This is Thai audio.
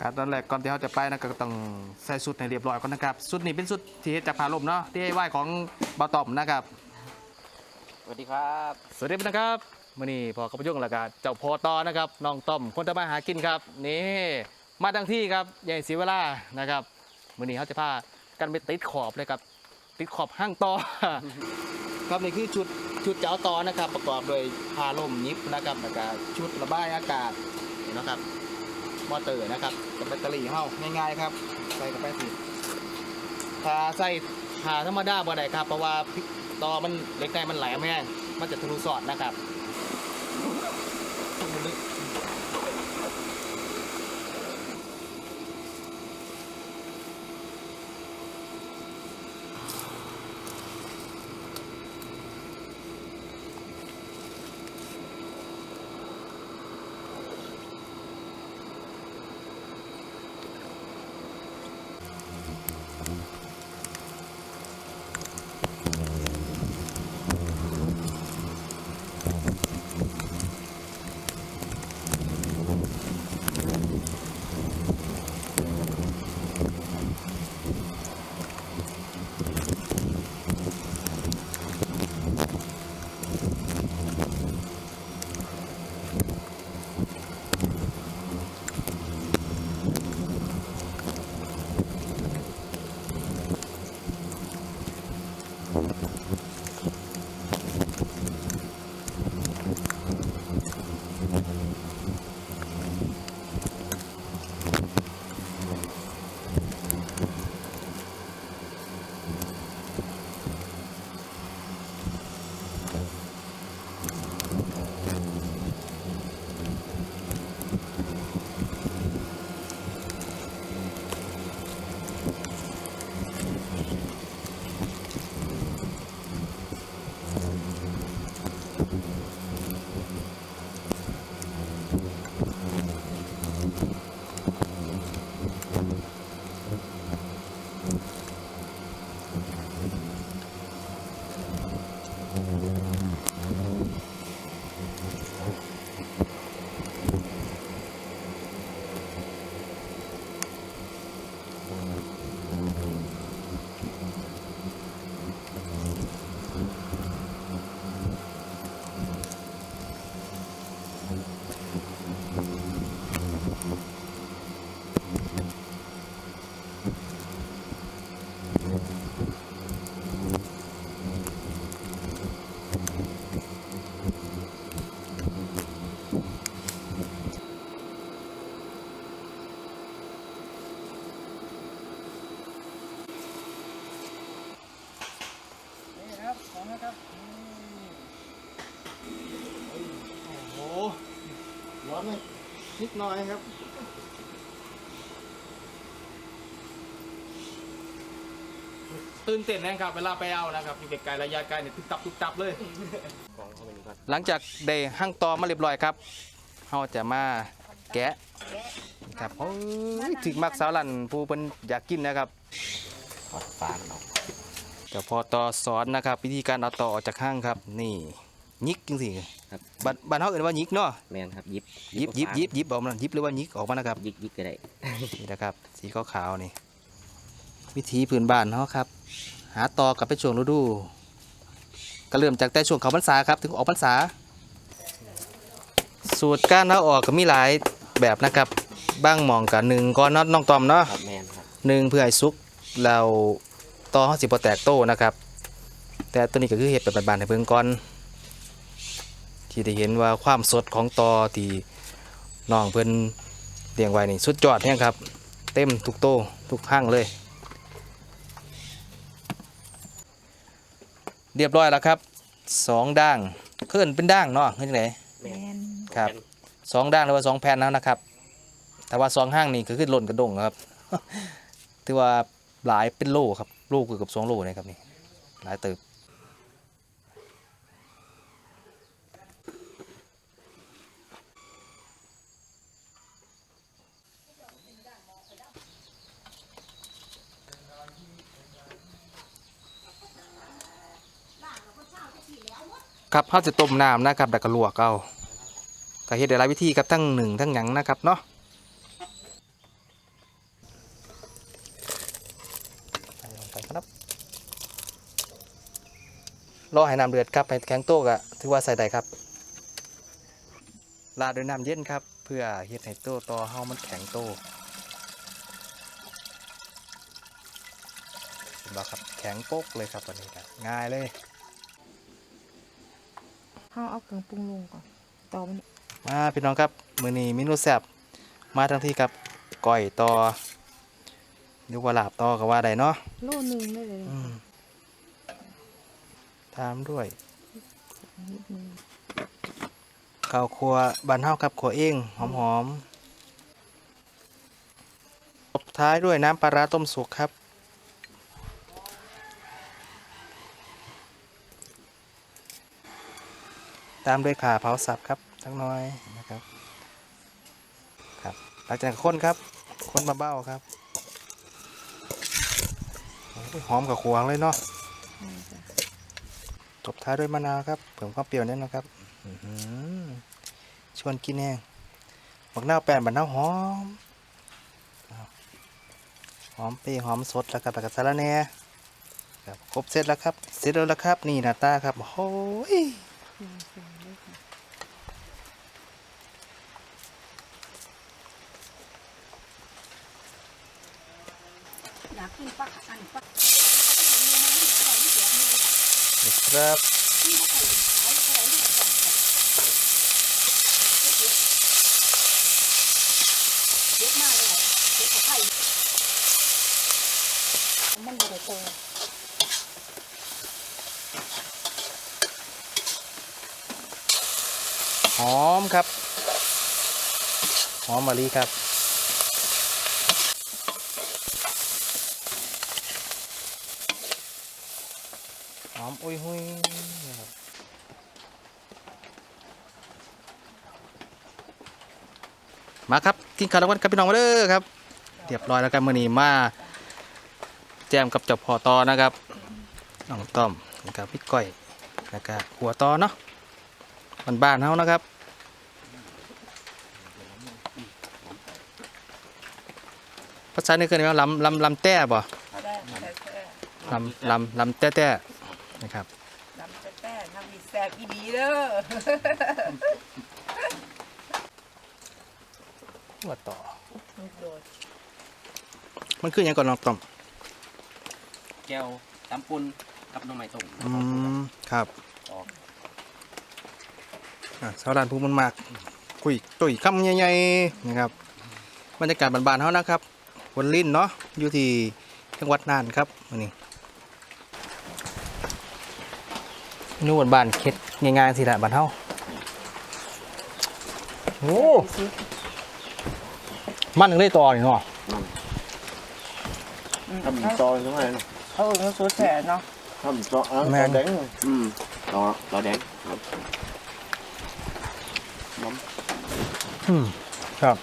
ครับตอนแรกก่อนที่เขาจะไปนะก็ต้องใส่ชุดให้เรียบร้อยก่อนนะครับชุดนี้เป็นชุดที่เฮ็ดจากผ้าลมเนาะที่ไหว้ของบาตอมนะครับ สวัสดีครับสวัสดีนะครับมื่อนี้พอกับพยุ่งแล้วก็เจ้าพอตอนะครับน้องต้อมคนทำมาหากินครับนี่มาทั้งที่ครับใหญ่เสียเวลานะครับมื่อนี้เขาจะพากันไปติดขอบเลยครับติดขอบห้างต่อ ครับนี่คือชุดชุดเจ้าตอนะครับ ประกอบโดวยผ้าลมยิบนะครับแล้วก็ชุดระบายอากาศนี่นะครับ มอเตอร์นะครับกับแบตเตอรี่เฮาง่ายๆครับ ใส่กับแป้งสีถ้าใส่ผ้าธรรมดาบ่ได้ครับเพราะว่าตอมันเล็กในมันไหลมแม่มันจะทะลุสอดนะครับ Mm-hmm. อนเลยนิดหน่อยครับตื่นเต้นนะครับเวลาไปเอานะครับอยู่ไกลๆระยะไกลเนี่ยตุบตับตุบตับเลยของเข้าไปนี่ก่อนหลังจากได้ห้างตอมาเรียบร้อยครับเราจะมาแกะครับโอ้ยถึงมักสาวลันผู้เป็นอยากกินนะครับถอดฝานออกเดี๋ยวพอตอสอนนะครับ วิธีการเอาตอออกจากห้างครับนี่ ยิกจริงสิครับบ้านบ้านเขาเอ่นว่ายิกเนาะแมนครับยิบยิบยิบยิบยิบออกมายิบหรือว่ายิกออกมานะครับยิบยิบก็ได้นี่นะครับ สีขาวๆนี่ วิธีพื้นบ้านเขาครับ หาตอกลับไปช่วงฤดูก็เริ่มจากแต่ช่วงเขาพรรษาครับ ถึงออกพรรษา สูตรการเอาออกก็มีหลายแบบนะครับ บ้างหมองกับหนึ่งก้อนน็อตน้องตอมเนาะครับแมนครับหนึ่งเพื่อให้ซุกเราตอเขาสิบแตกโตนะครับ แต่ตัวนี้ก็คือเห็ดแบบบานๆให้เพิ่งก่อน ที่ได้เห็นว่าความสดของตอที่น้องเพิ่นเลี้ยงไว้นี่สุดยอดแห้งครับ เต็มทุกโตทุกห้างเลย เรียบร้อยแล้วครับสองด่างเคลื่อนเป็นด่างเนาะเห็นไหนแมนครับสองด่างหรือว่าสองแผ่นแล้วนะครับ แต่ว่าสองห้างนี่ก็คือหล่นกระดงครับถือว่าหลายเป็นโลครับโลเกือบสองโลนะครับนี่หลายเติบ ครับเขาจะต้มน้ำนะครับแล้วก็ลวกเอาก็เฮ็ดได้หลายวิธีครับทั้งหนึ่งทั้งหยังนะครับเนาะใส่ครับรอให้น้ำเดือดครับให้แข็งโต๊ะก็ถือว่าใส่ได้ครับลาดด้วยน้ำเย็นครับ เพื่อเฮ็ดให้โต๊ะต่อเฮามันแข็งโต๊ะเห็นบ่ครับแข็งโป๊กเลยครับวันนี้ครับง่ายเลยาวเอาเครื่องปรุงลงก่อนต่อมันมาพี่น้องครับมื้อนี้เมนูแซ่บมาทั้งที่ครับก้อยต่อหรือว่าลาบต่อก็ว่าได้เนาะโลหนึงได้เลยอืมตามด้วยนิดนึงข้าวครัวบ้านเฮาครับครัวเองหอมๆตบท้ายด้วยน้ำปลาร้าต้มสุกครับ ตามด้วยขาเผาสับครับทั้งน้อยนะครับครับหลังจากนั้นครับคนมาเบ้าครับหอมกับขวางเลยเนาะนี่จ้ะตบท้ายด้วยมะนาวครับเพิ่มความเปรี้ยวนิดนะครับชวนกินแห้งบักนาวแป้นบักนาวหอมหอมเปรี้ยวหอมสดแล้วครับแล้วก็สาระแหน่ครับครบเสร็จแล้วครับ เสร็จแล้วละครับ นี่หน้าตาครับโอ้ย เครื่องปรุงด้วยค่ะอยากกินปลาอันปลานี่ครับที่เขาใส่ขายอะไรที่เขาใส่เยอะมากเลยเยอะกว่าไข่มันบริโภค หอมครับ หอมมะลิครับ หอมอุ้ยหุยนะครับมาครับ กินข้าวแล้วกันครับพี่น้องมาเด้อครับ เรียบร้อยแล้วกันมื้อนี้มา แจมกับเจับพอตอนะครับน้องต้อมนะครับพี่ก้อยแล้วก็หัวตอเนาะ บ้านๆเฮานะครับ ภาษาในเคยว่าลำลำลำแต้บ่ได้แต่แต่ลำลำลำแต้แต้นะครับน้ำแต่แต่น้ำมีแซ่บอีดีเด้อหัวต่อ โดดมันคืออย่างก่อนน้องต้อมแก้วตำปุนกับหน้ำไม้ต้มอืมครับ ออกอะ ชาวร้านผู้มันมากคุยตุยคำใหญ่ๆนะครับบรรยากาศบ้านๆเฮานะครับวนลิ้นเนาะอยู่ที่จังหวัดน่านครับมื้อนี้นู่นบ้านเค็ดง่ายๆสิละบ้านเฮาโอ้มันถึงได้ต่อนี่เนาะทำซอยใช่ไหมเนาะเขาเอื่นสูตรแท้เนาะทำซอยอะซอยแดงเลยอืมรอรอแดงครับอืม ครับ